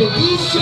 বিশ্ব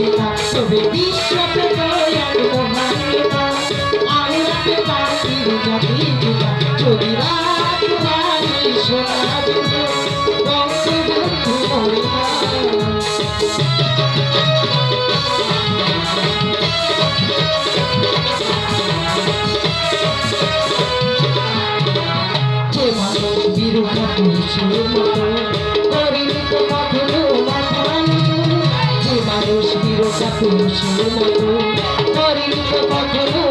দেবা তবে বিশ্বকে দয়াল মহান দেবা আল্লাহকে পাখি যাবি দিবা যদি রাত বাড়ি সোনা দেবা বঙ্গবন্ধু তোমার বিরূপ করেছিল খুশি মরু মরিল কখনো